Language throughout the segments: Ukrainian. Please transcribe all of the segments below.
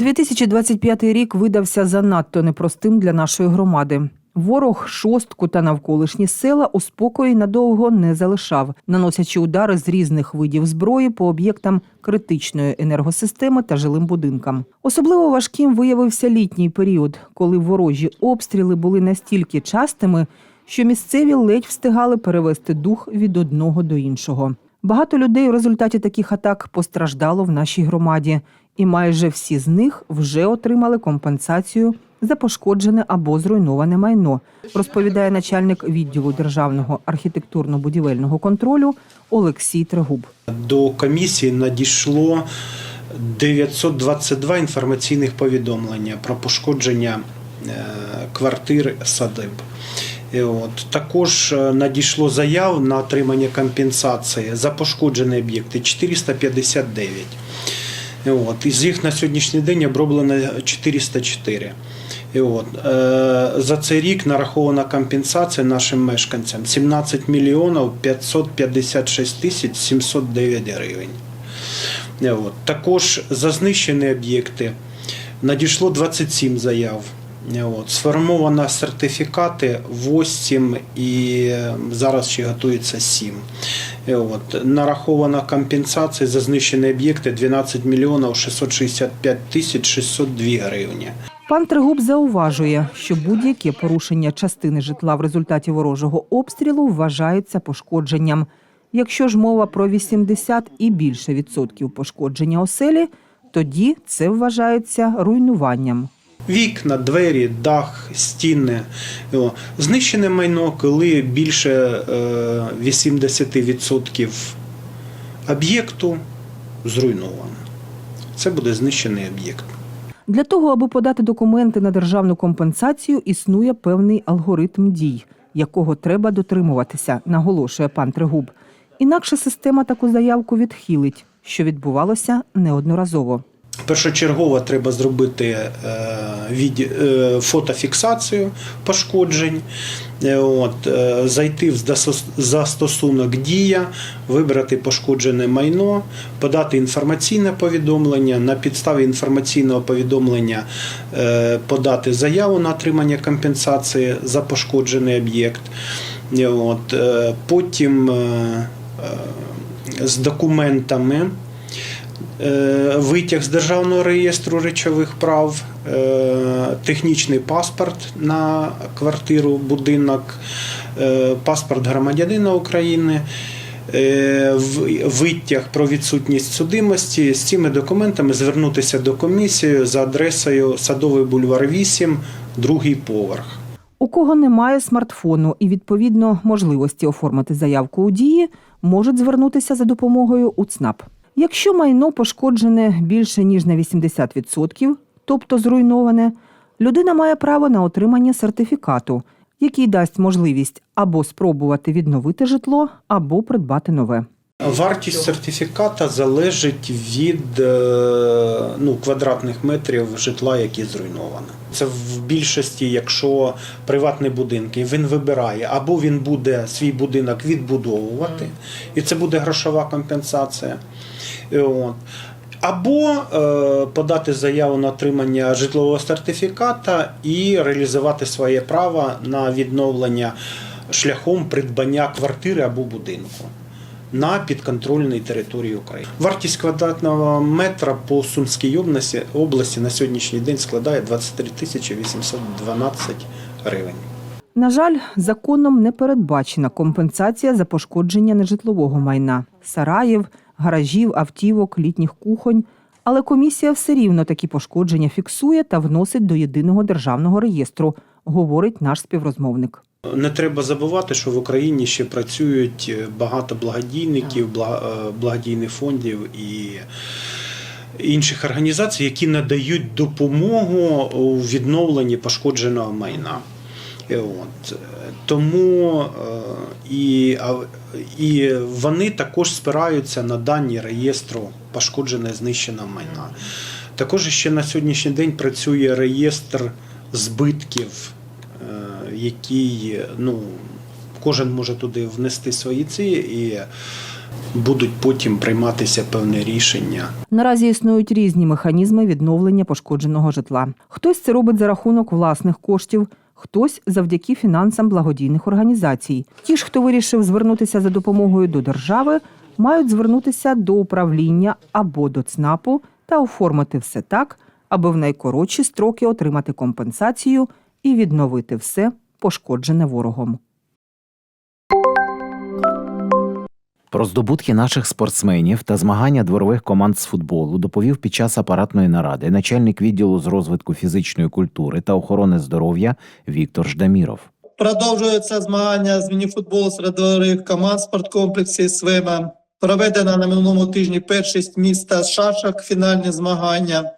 2025 рік видався занадто непростим для нашої громади. Ворог шостку та навколишні села у спокої надовго не залишав, наносячи удари з різних видів зброї по об'єктам критичної енергосистеми та жилим будинкам. Особливо важким виявився літній період, коли ворожі обстріли були настільки частими, що місцеві ледь встигали перевести дух від одного до іншого. Багато людей у результаті таких атак постраждало в нашій громаді, і майже всі з них вже отримали компенсацію за пошкоджене або зруйноване майно, розповідає начальник відділу державного архітектурно-будівельного контролю Олексій Трегуб. До комісії надійшло 922 інформаційних повідомлення про пошкодження е, квартир садиб. От. Також е, надійшло заяв на отримання компенсації за пошкоджені об'єкти 459. От. Із їх на сьогоднішній день оброблено 404. І от, е, за цей рік нарахована компенсація нашим мешканцям 17 мільйонів 556 тисяч 709 гривень. І От. Також за знищені об'єкти надійшло 27 заяв. От. Сформовано сертифікати 8 і зараз ще готується 7. От. Нарахована компенсація за знищені об'єкти 12 мільйонів 665 тисяч 602 гривні. Пан Трегуб зауважує, що будь-яке порушення частини житла в результаті ворожого обстрілу вважається пошкодженням. Якщо ж мова про 80 і більше відсотків пошкодження оселі, тоді це вважається руйнуванням. Вікна, двері, дах, стіни. Знищене майно, коли більше е, 80% об'єкту зруйновано. Це буде знищений об'єкт. Для того, аби подати документи на державну компенсацію, існує певний алгоритм дій, якого треба дотримуватися, наголошує пан Трегуб. Інакше система таку заявку відхилить, що відбувалося неодноразово. Першочергово треба зробити е, від, е, фотофіксацію пошкоджень, Е, от, зайти в застосунок Дія, вибрати пошкоджене майно, подати інформаційне повідомлення. На підставі інформаційного повідомлення подати заяву на отримання компенсації за пошкоджений об'єкт. От, потім з документами. Е, витяг з державного реєстру речових прав, е, технічний паспорт на квартиру, будинок, е, паспорт громадянина України. Витяг про відсутність судимості з цими документами звернутися до комісії за адресою Садовий бульвар 8, другий поверх. У кого немає смартфону і відповідно можливості оформити заявку у дії, можуть звернутися за допомогою у ЦНАП. Якщо майно пошкоджене більше ніж на 80%, тобто зруйноване, людина має право на отримання сертифікату, який дасть можливість або спробувати відновити житло, або придбати нове. Вартість сертифіката залежить від е, ну, квадратних метрів житла, які зруйноване. Це в більшості, якщо приватні будинки, він вибирає або він буде свій будинок відбудовувати, і це буде грошова компенсація. От. Або е, подати заяву на отримання житлового сертифіката і реалізувати своє право на відновлення шляхом придбання квартири або будинку на підконтрольній території України. Вартість квадратного метра по Сумській області, на сьогоднішній день складає 23 тисячі 812 гривень. На жаль, законом не передбачена компенсація за пошкодження нежитлового майна сараїв, гаражів, автівок, літніх кухонь. Але комісія все рівно такі пошкодження фіксує та вносить до єдиного державного реєстру, говорить наш співрозмовник. Не треба забувати, що в Україні ще працюють багато благодійників, е, благодійних фондів і інших організацій, які надають допомогу у відновленні пошкодженого майна. От. Тому е, і, і вони також спираються на дані реєстру пошкоджене знищеного майна. Також ще на сьогоднішній день працює реєстр збитків, е, який ну, кожен може туди внести свої ці і будуть потім прийматися певні рішення. Наразі існують різні механізми відновлення пошкодженого житла. Хтось це робить за рахунок власних коштів, хтось завдяки фінансам благодійних організацій. Ті ж, хто вирішив звернутися за допомогою до держави, мають звернутися до управління або до ЦНАПу та оформити все так, аби в найкоротші строки отримати компенсацію і відновити все пошкоджене ворогом. Про здобутки наших спортсменів та змагання дворових команд з футболу доповів під час апаратної наради начальник відділу з розвитку фізичної культури та охорони здоров'я Віктор Ждаміров. Продовжуються змагання з мініфутболу серед дворових команд спорткомплексі «Свема». Проведена на минулому тижні першість міста шашок, фінальні змагання.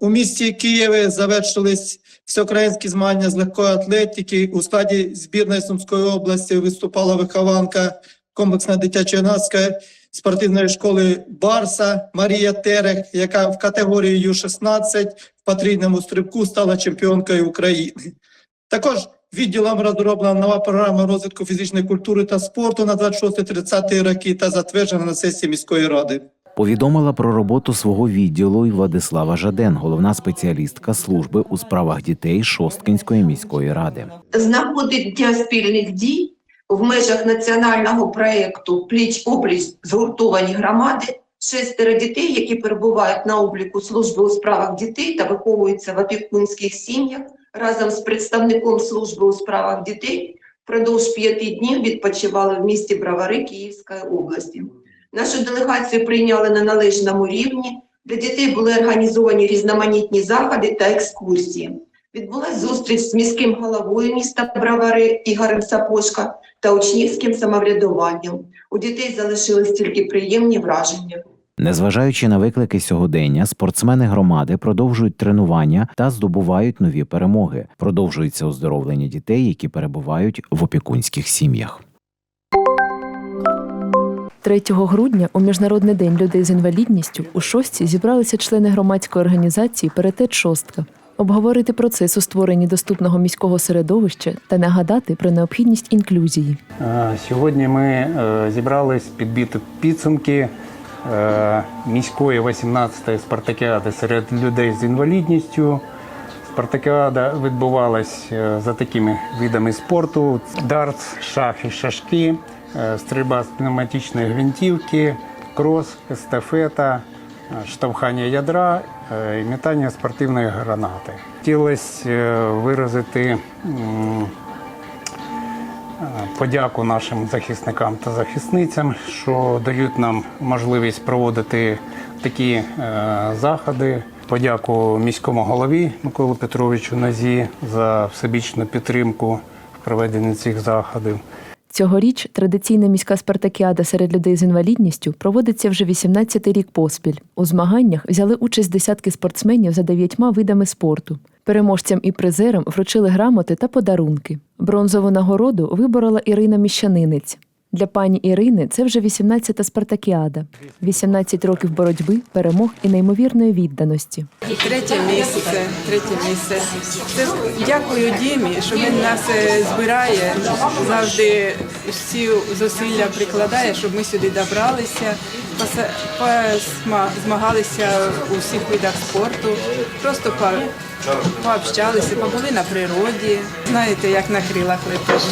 У місті Києві завершились всеукраїнські змагання з легкої атлетики. У складі збірної Сумської області виступала вихованка комплексної дитячо-юнацької спортивної школи Барса Марія Терех, яка в категорії Ю-16 в потрійному стрибку стала чемпіонкою України. Також відділом розроблена нова програма розвитку фізичної культури та спорту на 26-30 роки та затверджена на сесії міської ради. Повідомила про роботу свого відділу і Владислава Жаден, головна спеціалістка служби у справах дітей Шосткинської міської ради. знаходить спільних дій в межах національного проєкту Пліч опліч згуртовані громади. Шестеро дітей, які перебувають на обліку служби у справах дітей та виховуються в опікунських сім'ях, разом з представником служби у справах дітей впродовж п'яти днів відпочивали в місті Бравари Київської області. Нашу делегацію прийняли на належному рівні. Для дітей були організовані різноманітні заходи та екскурсії. Відбулась зустріч з міським головою міста Бравари Ігорем Сапошка та учнівським самоврядуванням. У дітей залишились тільки приємні враження. Незважаючи на виклики сьогодення, спортсмени громади продовжують тренування та здобувають нові перемоги. Продовжується оздоровлення дітей, які перебувають в опікунських сім'ях. 3 грудня у Міжнародний день людей з інвалідністю у шостці зібралися члени громадської організації Перетет Шостка. Обговорити процес у створенні доступного міського середовища та нагадати про необхідність інклюзії. Сьогодні ми е, зібрались підбити підсумки е, міської 18-ї спартакіади серед людей з інвалідністю. Спартакіада відбувалась е, за такими видами спорту: дартс, шахи, шашки, стрільба з пневматичної гвинтівки, крос, естафета, е, штовхання ядра е, і метання спортивної гранати. Хотілося виразити Е, подяку нашим захисникам та захисницям, що дають нам можливість проводити такі е, заходи. Подяку міському голові Миколу Петровичу Назі за всебічну підтримку в проведенні цих заходів. Цьогоріч традиційна міська спартакіада серед людей з інвалідністю проводиться вже 18-й рік поспіль. У змаганнях взяли участь десятки спортсменів за дев'ятьма видами спорту. Переможцям і призерам вручили грамоти та подарунки. Бронзову нагороду виборола Ірина Міщанинець. Для пані Ірини це вже 18-та спартакіада, 18 років боротьби, перемог і неймовірної відданості. Третє місце, третє місце. Це дякую Дімі, що він нас е, збирає, завжди всі зусилля прикладає, щоб ми сюди добралися, змагалися у всіх видах спорту, просто пообщалися, побули на природі. Знаєте, як на крилах летиш.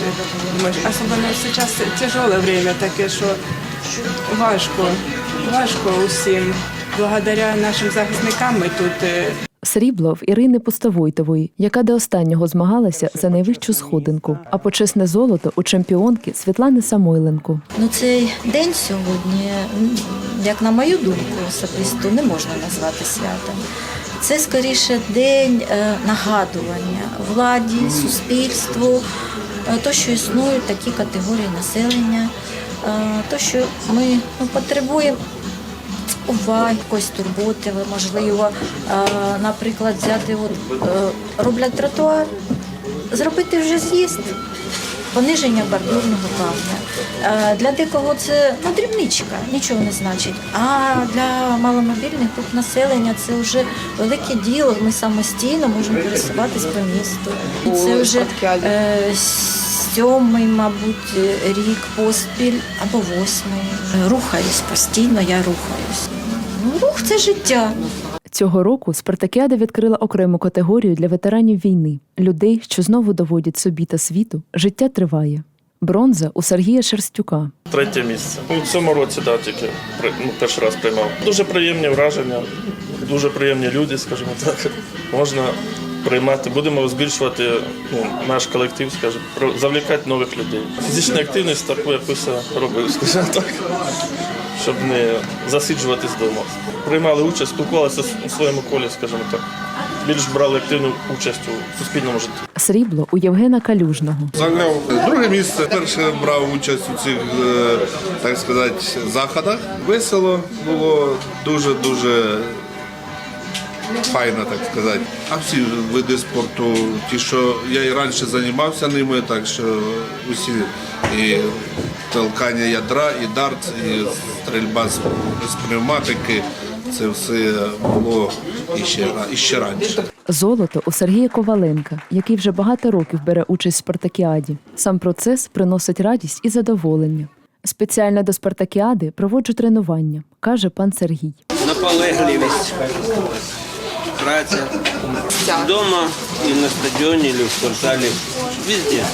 Особливо зараз тяжеле время таке, що важко, важко усім. Благодаря нашим захисникам ми тут е, Срібло в Ірини Пустовойтової, яка до останнього змагалася за найвищу сходинку, а почесне золото у чемпіонки Світлани Самойленко. Ну, цей день сьогодні, як на мою думку, особисто не можна назвати святом. Це скоріше день е, нагадування владі, суспільству, е, то, що існують такі категорії населення, е, то, що ми ну, потребуємо уваги, якоїсь турботи, можливо, е, наприклад, взяти, от, е, роблять тротуар, зробити вже з'їзд, пониження бордюрного камня. Е, Для декого це ну, дрібничка, нічого не значить. А для маломобільних груп населення це вже велике діло. Ми самостійно можемо пересуватись по місту. І це вже е, сьомий, мабуть, рік поспіль або восьмий. Рухаюсь постійно, я рухаюсь. Ну, рух це життя. Цього року Спартакіада відкрила окрему категорію для ветеранів війни людей, що знову доводять собі та світу. Життя триває. Бронза у Сергія Шерстюка. Третє місце. У цьому році да, тільки ну, перший раз приймав. Дуже приємні враження, дуже приємні люди, скажімо так. Можна приймати. Будемо збільшувати ну, наш колектив, скажімо, про- завлікати нових людей. Фізична активність таку якусь робив, скажімо так, щоб не засиджуватись вдома. Приймали участь, спілкувалися у своєму колі, скажімо так. Більш брали активну участь у суспільному житті. Срібло у Євгена Калюжного. Зайняв друге місце. Перше брав участь у цих, е, так сказати, заходах. Весело було дуже дуже файно, так сказати. А всі види спорту, ті, що я і раніше займався ними, так що усі і толкання ядра, і дарт, і стрільба з, з пневматики. Це все було іще, іще раніше. Золото у Сергія Коваленка, який вже багато років бере участь в Спартакіаді. Сам процес приносить радість і задоволення. Спеціально до Спартакіади проводжу тренування, каже пан Сергій. наполегливість, праця вдома і на стадіоні, і в спортзалі. Везде.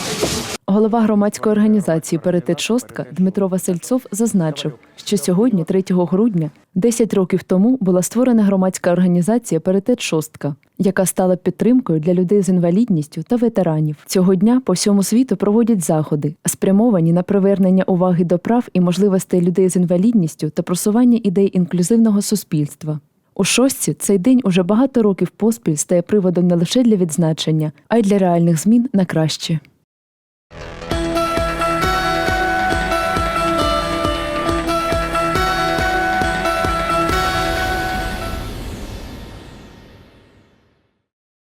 Голова громадської організації Паритет Шостка Дмитро Васильцов зазначив, що сьогодні, 3 грудня, 10 років тому була створена громадська організація Паритет Шостка, яка стала підтримкою для людей з інвалідністю та ветеранів. Цього дня по всьому світу проводять заходи, спрямовані на привернення уваги до прав і можливостей людей з інвалідністю та просування ідей інклюзивного суспільства. У шостці цей день уже багато років поспіль стає приводом не лише для відзначення, а й для реальних змін на краще.